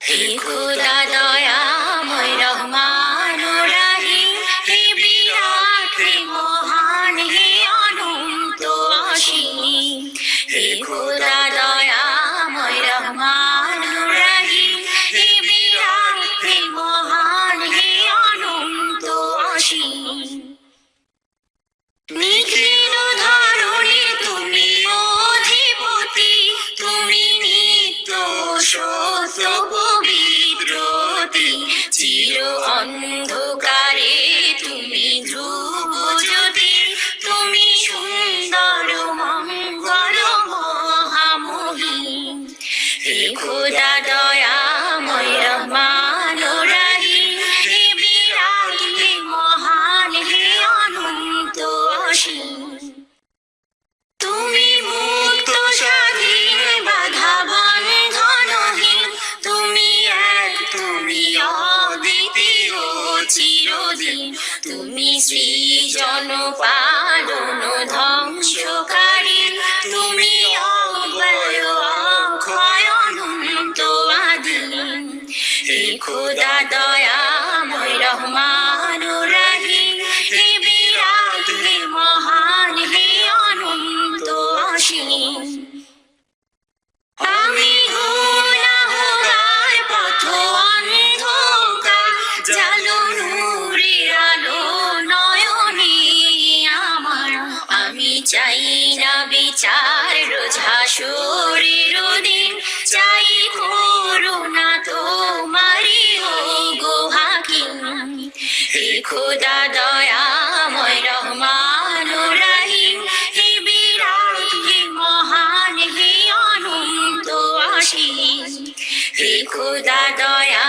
হে খোদা দয়াময় রহমান মহান হে অনন্ত অসীম হে খোদা দয়াময় রহমান মহান হে অনন্ত অসীম তুমি অধিপতি তুমি নিত্য সত্য চিরদিন তুমি সৃজন পালন ধ্বংসকারী। তুমি অব্যয় অক্ষয় অনন্ত আদিম হে খোদা দয়াময় রহমান রাহিম। বিরাট, হে মহান, হে অনন্ত অসীম। আমি খোদা দয়াময় রহমান রাহিম। হে বিরাট হে মহান হে অনন্ত অসীম হে খোদা দয়া